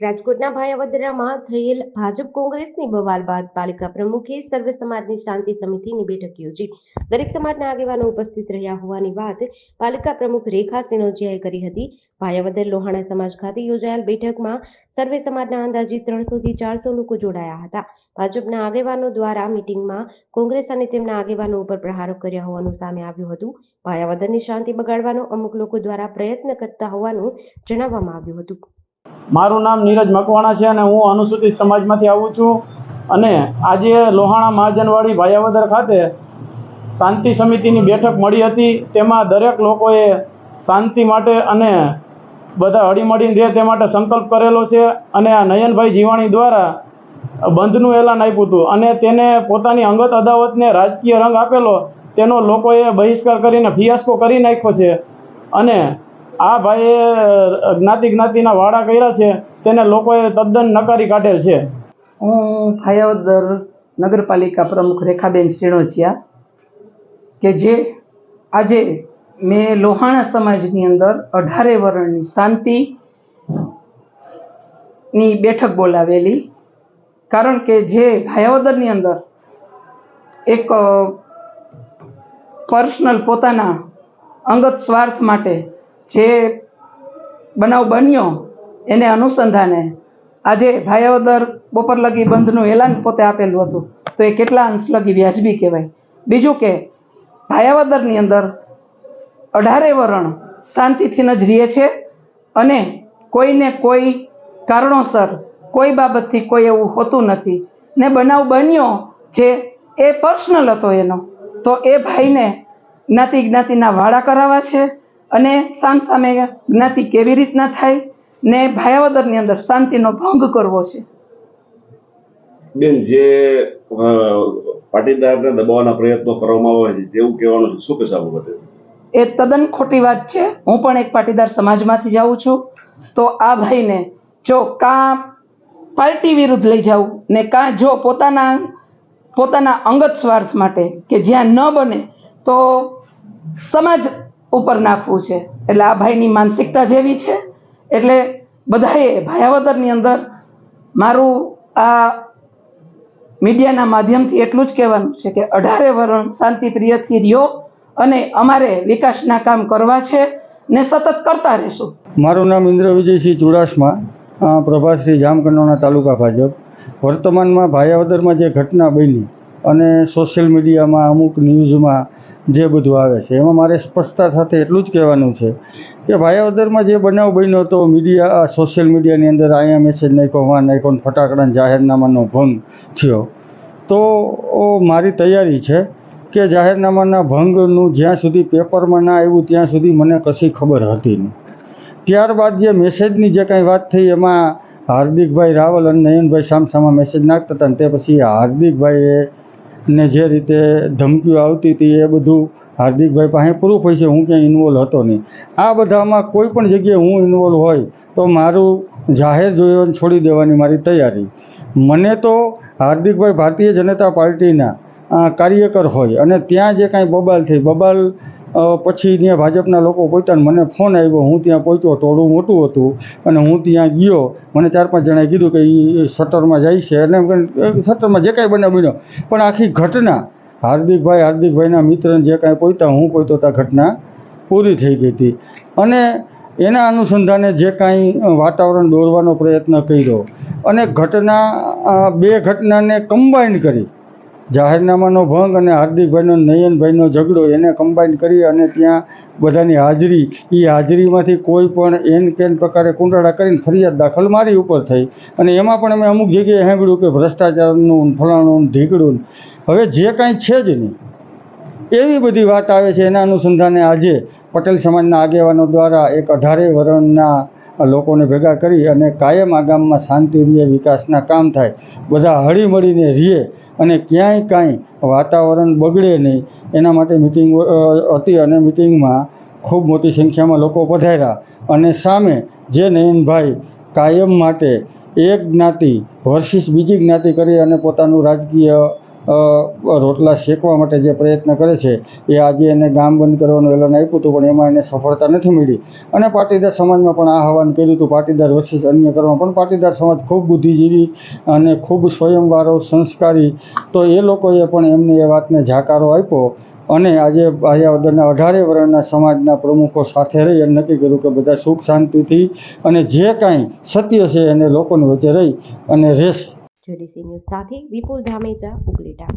રાજકોટના ભાયાવદરામાં થયેલ ભાજપ કોંગ્રેસની બવાલ બાદ પાલિકા પ્રમુખે સર્વે સમાજની શાંતિ સમિતિની બેઠક યોજી. દરેક સમાજના આગેવાનો ઉપસ્થિત રહ્યા હોવાની વાત પાલિકા પ્રમુખ રેખા સિનોજિયાએ કરી હતી. ભાયાવદર લોહાણા સમાજ ખાતે યોજાયેલ બેઠકમાં સર્વે સમાજના અંદાજિત ત્રણસો થી ચારસો લોકો જોડાયા હતા. ભાજપના આગેવાનો દ્વારા મીટિંગમાં કોંગ્રેસ અને તેમના આગેવાનો ઉપર પ્રહારો કર્યા હોવાનું સામે આવ્યું હતું. ભાયાવદરની શાંતિ બગાડવાનો અમુક લોકો દ્વારા પ્રયત્ન કરતા હોવાનું જણાવવામાં આવ્યું હતું. મારું નામ નીરજ મકવાણા છે અને હું અનુસૂચિત સમાજમાંથી આવું છું. અને આજે લોહાણા મહાજનવાડી ભાયાવદર ખાતે શાંતિ સમિતિની બેઠક મળી હતી. તેમાં દરેક લોકોએ શાંતિ માટે અને બધા હળીમળીને રહે તે માટે સંકલ્પ કરેલો છે. અને આ નયનભાઈ જીવાણી દ્વારા બંધનું એલાન આપ્યું હતું અને તેને પોતાની અંગત અદાવતને રાજકીય રંગ આપેલો, તેનો લોકોએ બહિષ્કાર કરીને ફિયાસ્કો કરી નાખ્યો છે. અને આ ભાઈએ જ્ઞાતિ જ્ઞાતિના વાડા કર્યા છે, તેને લોકોએ તદ્દન નકારી કાઢેલ છે. હું ભાયાવદર નગરપાલિકા પ્રમુખ રેખાબેન સિણોચિયા કે જે આજે મેં લોહાણા સમાજની અંદર અઢારે વર્ણની શાંતિ ની બેઠક બોલાવેલી. કારણ કે જે ભાયાવદરની અંદર એક પર્સનલ પોતાના અંગત સ્વાર્થ માટે જે બનાવ બન્યો એને અનુસંધાને આજે ભાયાવદર બપોર બંધનું એલાન પોતે આપેલું હતું. તો એ કેટલા અંશ લગી વ્યાજબી કહેવાય. બીજું કે ભાયાવદરની અંદર અઢારે વરણ શાંતિથી જ રહે છે અને કોઈને કોઈ કારણોસર કોઈ બાબતથી કોઈ એવું હોતું નથી. ને બનાવ બન્યો જે એ પર્સનલ હતો એનો. તો એ ભાઈને જ્ઞાતિ જ્ઞાતિના વાડા કરાવવા છે. અને સામ સામે જ્ઞાતિ કેવી રીતના થાય ને ભાયાવદરની અંદર શાંતિનો ભંગ કરવો છે. બેન જે પાટીદારને દબાવવાના પ્રયત્નો કરવામાં આવે છે તેવું કહેવાનું છે. શું કહેશો આ બાબતે? એ તદ્દન ખોટી વાત છે. હું પણ એક પાટીદાર સમાજમાંથી જાઉં છું. તો આ ભાઈને જો કાં પાર્ટી વિરુદ્ધ લઈ જાઉં ને કાં જો પોતાના પોતાના અંગત સ્વાર્થ માટે કે જ્યાં ન બને તો સમાજ ઉપર નાખવું છે. એટલે આ ભાઈની માનસિકતા જેવી છે. એટલે બધાએ ભાયાવદરની અંદર મારું આ મીડિયાના માધ્યમથી એટલું જ કહેવાનું છે કે અઢારે વરણ શાંતિ પ્રિયથી રહ્યો અને અમારે વિકાસના કામ કરવા છે ને સતત કરતા રહેશું. મારું નામ ઇન્દ્ર વિજયસિંહ ચુડાસમા પ્રભાશ્રી જામકંડોરણા તાલુકા ભાજપ. વર્તમાનમાં ભાયાવદરમાં જે ઘટના બની અને સોશિયલ મીડિયામાં અમુક ન્યૂઝમાં જે બધું આવે છે. એમાં મારે સ્પષ્ટતા સાથે એટલું જ કહેવાનું છે કે ભાયાવદરમાં જે બનાવ બન્યો હતો, મીડિયા સોશિયલ મીડિયાની અંદર અહીંયા મેસેજ નાખ્યો વાં નાખ્યો ફટાકડાના જાહેરનામાનો ભંગ થયો. તો મારી તૈયારી છે કે જાહેરનામાના ભંગનું જ્યાં સુધી પેપરમાં ના આવ્યું, ત્યાં સુધી મને કશી ખબર હતી નહીં. ત્યારબાદ જે મેસેજની જે કાંઈ વાત થઈ, એમાં હાર્દિકભાઈ રાવલ અને નયનભાઈ સામસામા મેસેજ નાખતા હતા ને તે પછી હાર્દિકભાઈએ ને જે રીતે ધમકીઓ આવતી હતી એ બધું હાર્દિકભાઈ પાસે પ્રૂફ હોય છે, હું ક્યાંય ઇન્વોલ્વ હતો નહીં. આ બધામાં કોઈ પણ જગ્યાએ હું ઇન્વોલ્વ હોય તો મારું જાહેર જોઈને છોડી દેવાની મારી તૈયારી. મને તો હાર્દિકભાઈ ભારતીય જનતા પાર્ટીના કાર્યકર હોય અને ત્યાં જે કાંઈ બબાલ થઈ, બબાલ પછી ત્યાં ભાજપના લોકો પહોંચ્યા મને ફોન આવ્યો હું ત્યાં પહોંચ્યો ટોળું મોટું હતું. અને હું ત્યાં ગયો. મને ચાર પાંચ જણાએ કીધું કે એ શટરમાં જાય છે. અને શટરમાં જે કાંઈ બન્યા બન્યો. પણ આખી ઘટના, હાર્દિકભાઈ, હાર્દિકભાઈના મિત્રને જે કાંઈ પહોંચ્યા હું પહોંચ્યો ત્યાં ઘટના પૂરી થઈ ગઈ હતી. અને એના અનુસંધાને જે કાંઈ વાતાવરણ દોરવાનો પ્રયત્ન કર્યો. અને ઘટના બે ઘટનાને કમ્બાઈન કરી. જાહેરનામાનો ભંગ અને હાર્દિકભાઈનો નયનભાઈનો ઝઘડો એને કમ્બાઈન કરી અને ત્યાં બધાની હાજરી એ હાજરીમાંથી કોઈ પણ એન કેન પ્રકારે કુંડાળા કરીને ફરિયાદ દાખલ મારી ઉપર થઈ. અને એમાં પણ અમે અમુક જગ્યાએ સાંભળ્યું કે ભ્રષ્ટાચારનું ફલાણું ઢીકડું હવે જે કાંઈ છે જ નહીં. એવી બધી વાત આવે છે, એના અનુસંધાને આજે પટેલ સમાજના આગેવાનો દ્વારા એક અઢારે વર્ણના લોકોને ભેગા કરી અને કાયમ આ ગામમાં શાંતિ રહે, વિકાસના કામ થાય, બધા હળીમળીને રહે અને ક્યાંય કાંઈ વાતાવરણ બગડે નહીં. એના માટે મિટિંગ હતી અને મિટિંગમાં ખૂબ મોટી સંખ્યામાં લોકો પધાર્યા અને સામે જે નયનભાઈ કાયમ માટે એક જ્ઞાતિ વર્ષિસ બીજી જ્ઞાતિ કરી અને પોતાનું રાજકીય રોટલા શેકવા માટે જે પ્રયત્ન કરે છે, એ આજે એને ગામ બંધ કરવાનું એલાન આપ્યું હતું, પણ એમાં એને સફળતા નથી મળી. અને પાટીદાર સમાજમાં પણ આ આહવાન કર્યું હતું, પાટીદાર વર્ષિસ અન્ય કરવા પણ પાટીદાર સમાજ ખૂબ બુદ્ધિજીવી અને ખૂબ સ્વયંવારો સંસ્કારી, તો એ લોકોએ પણ એમને એ વાતને જાકારો આપ્યો. અને આજે ભાયાવદરના અઢારે વર્ણના સમાજના પ્રમુખો સાથે રહી અને નક્કી કર્યું કે બધા સુખ શાંતિથી અને જે કાંઈ સત્ય છે એને લોકોની વચ્ચે રહી અને રહેશે જેડીસી સાથે વિપુલ ધામેજા ઉકલેટા